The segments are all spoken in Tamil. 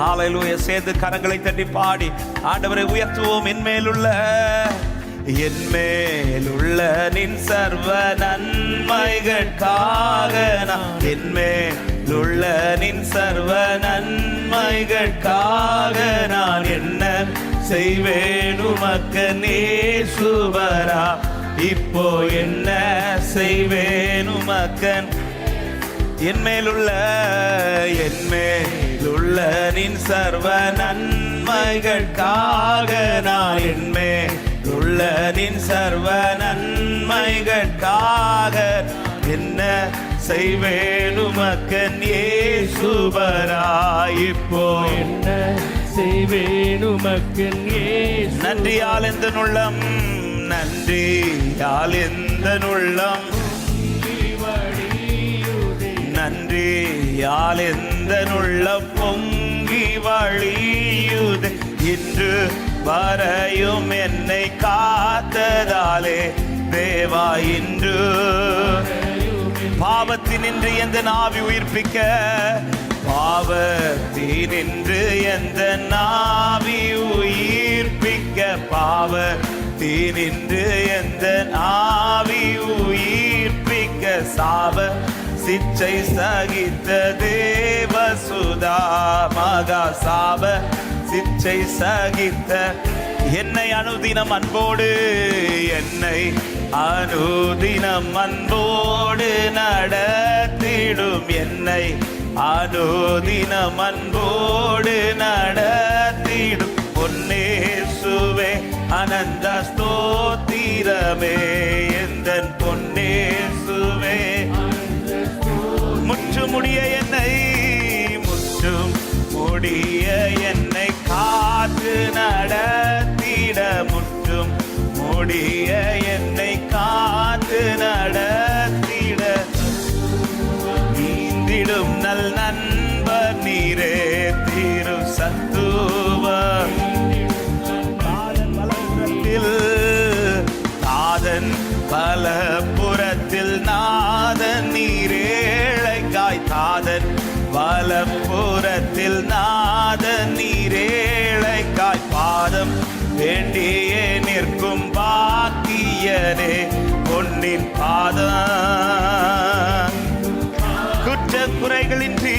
ஹalleluya சேர்ந்து கரங்களை தட்டி பாடி ஆண்டவரை உயர்த்துவோம். என்மேலுள்ள என்மேலுள்ள நின் சர்வ நன்மைகளுக்காக நான் என்மேலுள்ள நின் சர்வ நன்மைகளுக்காக நான் என்ன செய்வேன்? உமக்கு நேசுவரா இப்போ என்ன செய்வேன்? உமக்கன் என்மேலுள்ள என்மேலுள்ள நின் சர்வ நன்மைகளுக்காக நான் என்மேலுள்ள நின் சர்வ நன்மைகளுக்காக என்ன செய்வேன் உமக்கன் ஏசுபரா இப்போ என்ன செய்வேன் உமக்கு இயேசு நன்றியால் எந்த நுள்ளம் நன்றியால் எந்த நுள்ளம் யால் எந்த நுள்ளம் பொங்கி வழியுது? இன்று வரையும் என்னை காத்ததாலே தேவா இன்று பாவத்தினின்று எந்த நாவி உயிர்ப்பிக்க? பாவத்தினின்று எந்த நாவி உயிர்ப்பிக்க? பாவத்தினின்று எந்த நாவி உயிர்ப்பிக்க? சாவ சிச்சை சகித்த தேவசுதா மகா சாப. சிச்சை சகித்த என்னை அனுதினம் அன்போடு என்னை அனுதினம் அன்போடு நடத்திடும் என்னை அனுதினம் அன்போடு நடத்திடும். பொன்னே சுவே அனந்த ஸ்தோத்திரமே. முடிய என்னை முற்றும் முடிய என்னை காத்து நட. வலப்புறத்தில் நாத நீரேழைக்காய் பாதம் வேண்டியே நிற்கும் பாக்கியனே பொன்னின் பாதம். குற்ற குறைகளின்றி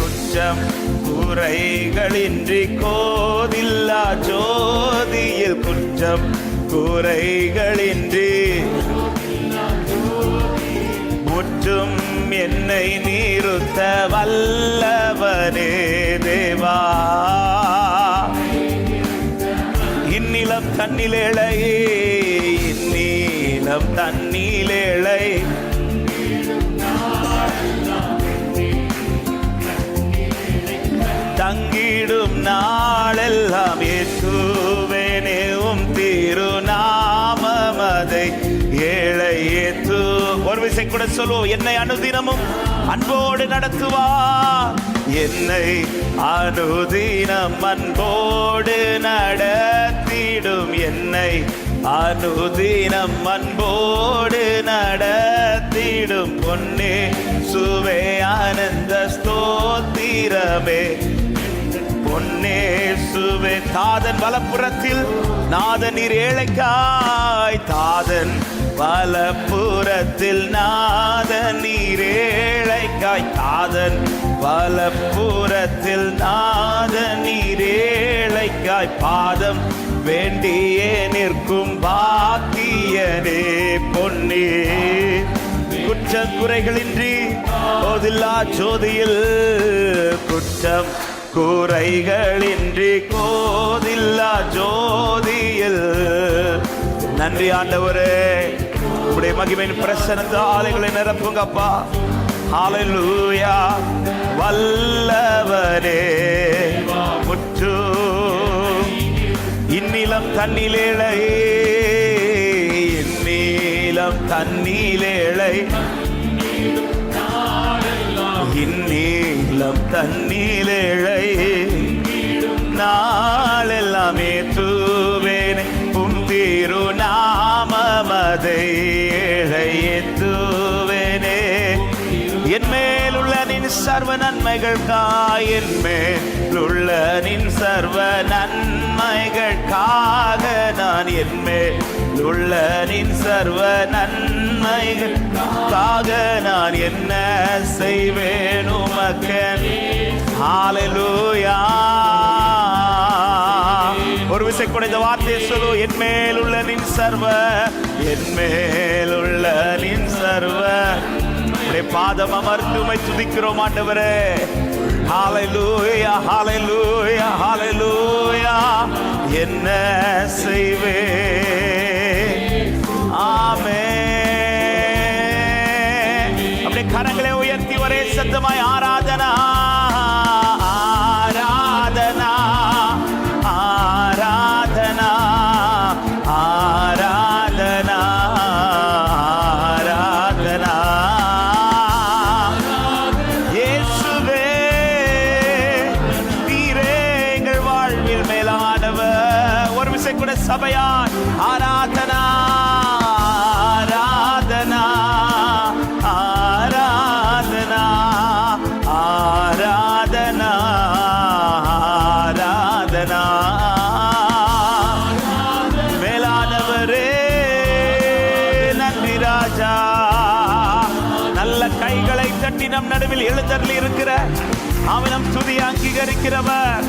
குற்றம் குறைகளின்றி கோதில்லா ஜோதியில் குற்றம் குறைகளின்றி. முற்றும் என்னை நீ நீருத்த வல்லவனே தேவா. இந்நிலம் தன்னிலேழையே இந்நீளம் தன்னிலேழை தங்கிடும் நாளெல்லாம் ஏற்று சொல்லுவோம் என்னை அனுதினமும் அன்போடு நடத்துவார் என்னை அனுதினம் அன்போடு நடத்திடும். என்னை அனுதினம் அன்போடு நடத்திடும். பொன்னே சுவே ஆனந்த ஸ்தோத்திரமே. பொன்னே சுவே தாதன் வலப்புறத்தில் நாதன் நீர் ஏழைக்காய் தாதன் வலப்புறத்தில் நாதன் நீர் ஏழைக்காய் தாதன் வலப்புறத்தில் நாதன் நீர் ஏழைக்காய் பாதம் வேண்டியே நிற்கும் பாக்கியனே பொன்னே. குற்றம் குறைகளின்றி போதில்லா ஜோதியில். குற்றம் குறைகளின்றி கோதில்லா ஜோதியில். நன்றி ஆண்டவரே. உடைய மகிமையின் பிரசனத்து ஆலைகளை நிரப்புங்கப்பா. ஆலையூயா வல்லவரே முற்று இந்நிலம் தண்ணிலேழை இந்நீலம் தன்னிலேழை இந்நீலம் தன்னிலேழை நின் சர்வ நன்மைகள் காயின் மேலுள்ள நின் சர்வ நன்மைகளுக்காக நான் என் மேலுள்ள நின் சர்வ நன்மைகளுக்காக நான் என்ன செய்வேன் உமக்கன் ஒரு விசை கூட இந்த வார்த்தையை சொல்லு. என் மேலுள்ள நின் சர்வ என் மேலுள்ள நின் சர்வ. உடைய பாதம் அமர்ந்து உமை துதிக்கிறோம் ஆண்டவரே. ஹாலலூயா ஹாலலூயா ஹாலலூயா என்ன செய்வே மேலானவர் கூட சபையார். ஆராதனா ஆராதனா ஆராதனா ஆராதனா ஆராதனா. மேலானவரே நன்றி ராஜா. நல்ல கைகளை தட்டி நம் நடுவில் எழுந்தருளி இருக்கிற அவனம் துதி அங்கீகரிக்கிறவர்.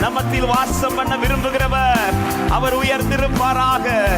நமத்தில் வாசம் பண்ண விரும்புகிறவர். அவர் உயர்ந்திருப்பாராக.